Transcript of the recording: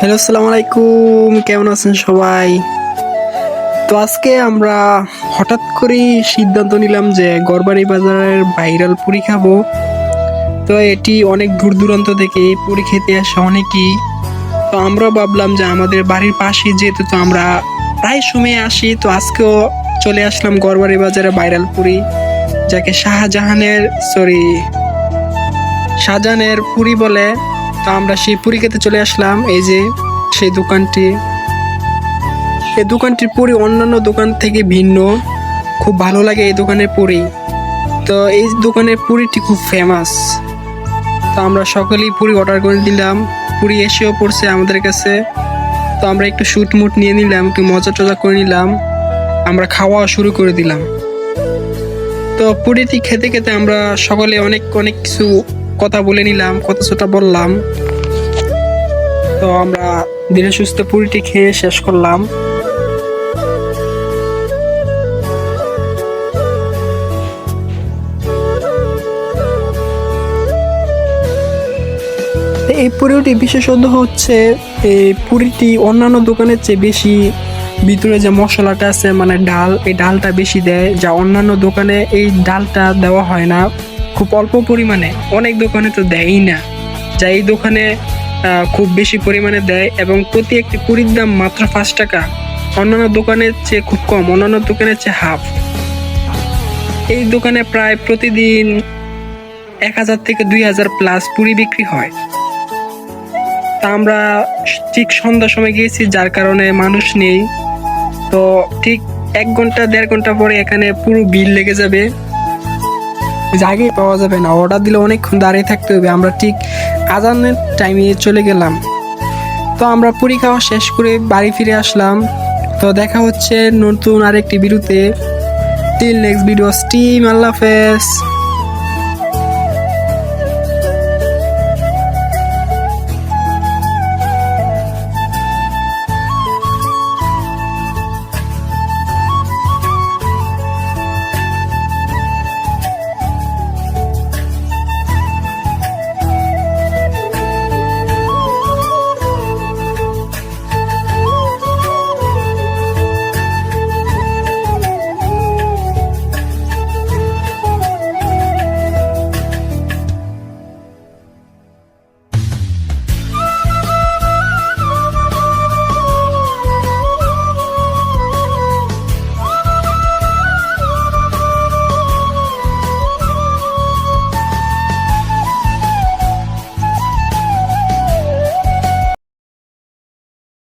Hello, আসসালামু আলাইকুম। কেমন আছেন সবাই? তো আজকে আমরা হঠাৎ করে সিদ্ধান্ত নিলাম যে গড়বাড়ি বাজারের ভাইরাল পুরি খাব। তো এটি অনেক দূর দূরান্ত থেকে এই পুরি খেতে আসে অনেকেই। তো আমরা ভাবলাম যে আমাদের বাড়ির পাশে যেহেতু তো আমরা প্রায় সময় আসি, তো আজকেও চলে আসলাম গড়বাড়ি বাজারে ভাইরাল পুরি, যাকে শাহজাহানের সরি শাহজাহানের পুরি বলে। তো আমরা সেই পুরি খেতে চলে আসলাম। এই যে সেই দোকানটি। এই দোকানটির পুরি অন্যান্য দোকান থেকে ভিন্ন। খুব ভালো লাগে এই দোকানের পুরি। তো এই দোকানের পুরিটি খুব ফেমাস তো আমরা সকলেই পুরি অর্ডার করে দিলাম। পুরি এসেও পড়ছে আমাদের কাছে। তো আমরা একটু শুট মুট নিয়ে নিলাম, একটু মজা টজা করে নিলাম। আমরা খাওয়া শুরু করে দিলাম। তো পুরিটি খেতে খেতে আমরা সকলে অনেক অনেক কিছু কথা বলে নিলাম কথা সটা বললাম। তো আমরা ধীরে সুস্থে পুরিটি খেয়ে শেষ করলাম। এই পুরিটি বিশেষত হচ্ছে এই পুরিটি অন্যান্য দোকানের চেয়ে বেশি ভিতরে যে মশলাটা আছে মানে ডাল, এই ডালটা বেশি দেয়, যা অন্যান্য দোকানে এই ডালটা দেওয়া হয় না। খুব অল্প পরিমাণে, অনেক দোকানে তো দেয়ই না। যা এই দোকানে খুব বেশি পরিমাণে দেয় এবং প্রতি একটি পুরীর দাম মাত্র পাঁচ টাকা। অন্যান্য দোকানের চেয়ে খুব কম, অন্যান্য দোকানের চেয়ে হাফ। এই দোকানে প্রায় প্রতিদিন এক হাজার থেকে দুই হাজার প্লাস পুরি বিক্রি হয়। তা আমরা ঠিক সন্ধ্যার সময় গিয়েছি, যার কারণে মানুষ নেই। তো ঠিক এক ঘণ্টা, দেড় ঘণ্টা পরে এখানে পুরো বিল লেগে যাবে। জায়গায় পাওয়া যাবে না। অর্ডার দিলে অনেকক্ষণ দাঁড়িয়ে থাকতে হবে। আমরা ঠিক আজানের টাইমে চলে গেলাম। তো আমরা পুরী খাওয়া শেষ করে বাড়ি ফিরে আসলাম। তো দেখা হচ্ছে নতুন আরেকটি বিরুতে টিল নেক্সট ভিডিও স্টিম আল্লাহ হাফেজ।